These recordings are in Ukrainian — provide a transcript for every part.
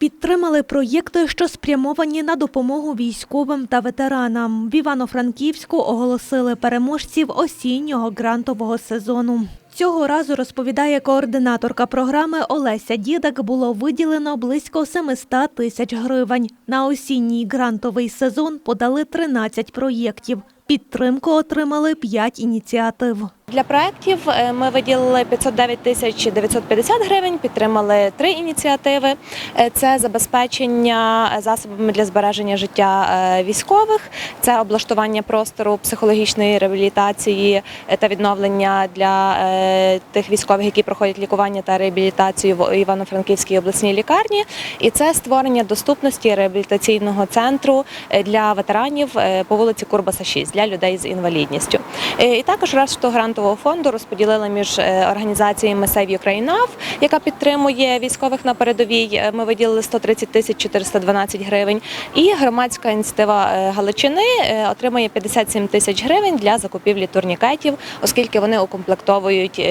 Підтримали проєкти, що спрямовані на допомогу військовим та ветеранам. В Івано-Франківську оголосили переможців осіннього грантового сезону. Цього разу розповідає координаторка програми Олеся Дідак. Було виділено близько 700 тисяч гривень. На осінній грантовий сезон подали 13 проєктів. Підтримку отримали 5 ініціатив. Для проєктів е, ми виділили 509 тисяч 950 гривень, підтримали три ініціативи. Е, Це забезпечення засобами для збереження життя е, військових, це облаштування простору психологічної реабілітації та відновлення для тих військових, які проходять лікування та реабілітацію в Івано-Франківській обласній лікарні. І це створення доступності реабілітаційного центру для ветеранів по вулиці Курбаса 6 для людей з інвалідністю. І також решту грантового фонду розподілили між е, організаціями Save Ukraine яка підтримує військових на передовій. Е, Ми виділили 130 тисяч 412 гривень. І громадська ініціатива е, Галичини отримує 57 тисяч гривень для закупівлі турнікетів, оскільки вони укомплектовують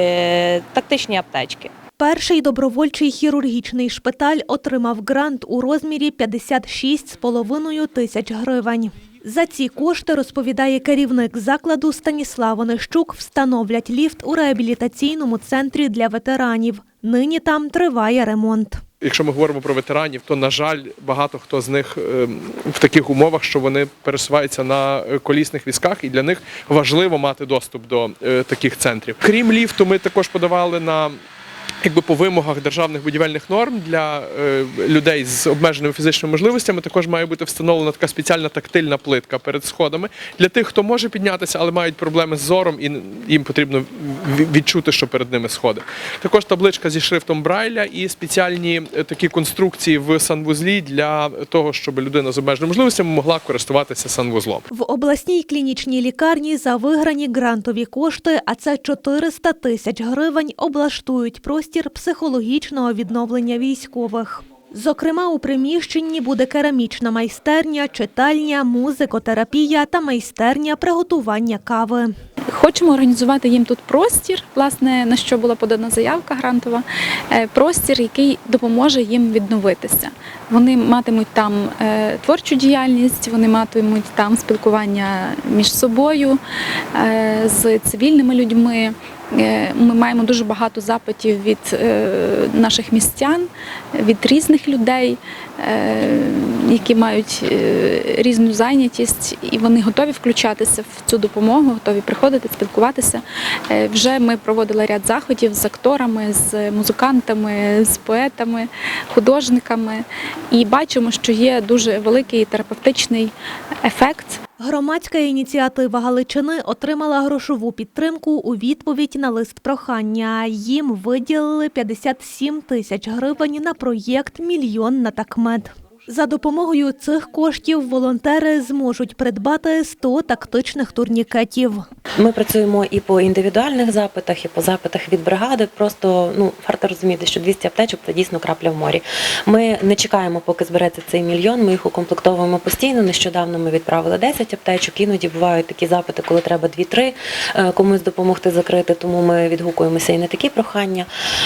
тактичні аптечки. Перший добровольчий хірургічний шпиталь отримав грант у розмірі 56,5 тисяч гривень. За ці кошти, розповідає керівник закладу Станіслав Онищук, встановлять ліфт у реабілітаційному центрі для ветеранів. Нині там триває ремонт. Якщо ми говоримо про ветеранів, то на жаль, багато хто з них е, в таких умовах, що вони пересуваються на колісних візках, і для них важливо мати доступ до е, таких центрів. Крім ліфту, ми також подавали на. Якби по вимогах державних будівельних норм для е, людей з обмеженими фізичними можливостями також має бути встановлена така спеціальна тактильна плитка перед сходами для тих, хто може піднятися, але мають проблеми з зором, і їм потрібно відчути, що перед ними сходи. Також табличка зі шрифтом Брайля і спеціальні е, такі конструкції в санвузлі для того, щоб людина з обмеженими можливостями могла користуватися санвузлом. В обласній клінічній лікарні за виграні грантові кошти, а це 400 тисяч гривень, облаштують простір психологічного відновлення військових. Зокрема, у приміщенні буде керамічна майстерня, читальня, музикотерапія та майстерня приготування кави. Хочемо організувати їм тут простір, власне, на що була подана заявка грантова, е, простір, який допоможе їм відновитися. Вони матимуть там е, творчу діяльність, вони матимуть там спілкування між собою е, з цивільними людьми. Е, Ми маємо дуже багато запитів від е, наших містян, від різних людей, е, які мають різну зайнятість, і вони готові включатися в цю допомогу, готові приходити, спілкуватися. Вже ми проводили ряд заходів з акторами, з музикантами, з поетами, художниками, і бачимо, що є дуже великий терапевтичний ефект. Громадська ініціатива Галичини отримала грошову підтримку у відповідь на лист прохання. Їм виділили 57 тисяч гривень на проєкт Мільйон на такмет. За допомогою цих коштів волонтери зможуть придбати 100 тактичних турнікетів. Ми працюємо і по індивідуальних запитах, і по запитах від бригади. Просто ну варто розуміти, що 200 аптечок це дійсно крапля в морі. Ми не чекаємо, поки збереться цей мільйон. Ми їх укомплектовуємо постійно. Нещодавно ми відправили 10 аптечок. Іноді бувають такі запити, коли треба 2-3 е, комусь допомогти закрити. Тому ми відгукуємося і на такі прохання.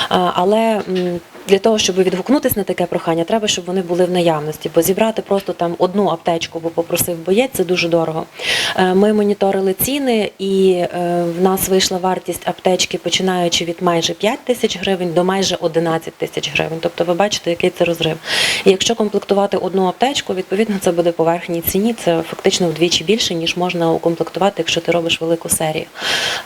Але для того, щоб відгукнутися на таке прохання, треба, щоб вони були в наявності, бо зібрати просто там одну аптечку, бо попросив боєць, це дуже дорого. Е, Ми моніторили ціни, і е, в нас вийшла вартість аптечки, починаючи від майже 5 тисяч гривень до майже 11 тисяч гривень. Тобто ви бачите, який це розрив. І якщо комплектувати одну аптечку, відповідно це буде по верхній ціні. Це фактично вдвічі більше, ніж можна укомплектувати, якщо ти робиш велику серію.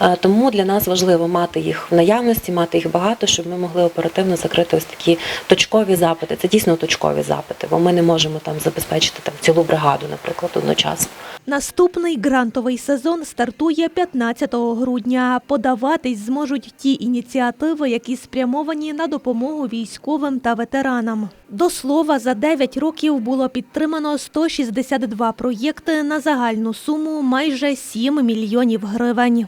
Е, Тому для нас важливо мати їх в наявності, мати їх багато, щоб ми могли оперативно закрити ось такі точкові запити. Це дійсно точкові запити, бо ми не можемо там забезпечити там цілу бригаду, наприклад, одночасно. Наступний грантовий сезон стартує 15 грудня. Подаватись зможуть ті ініціативи, які спрямовані на допомогу військовим та ветеранам. До слова, за 9 років було підтримано 162 проєкти на загальну суму майже 7 мільйонів гривень.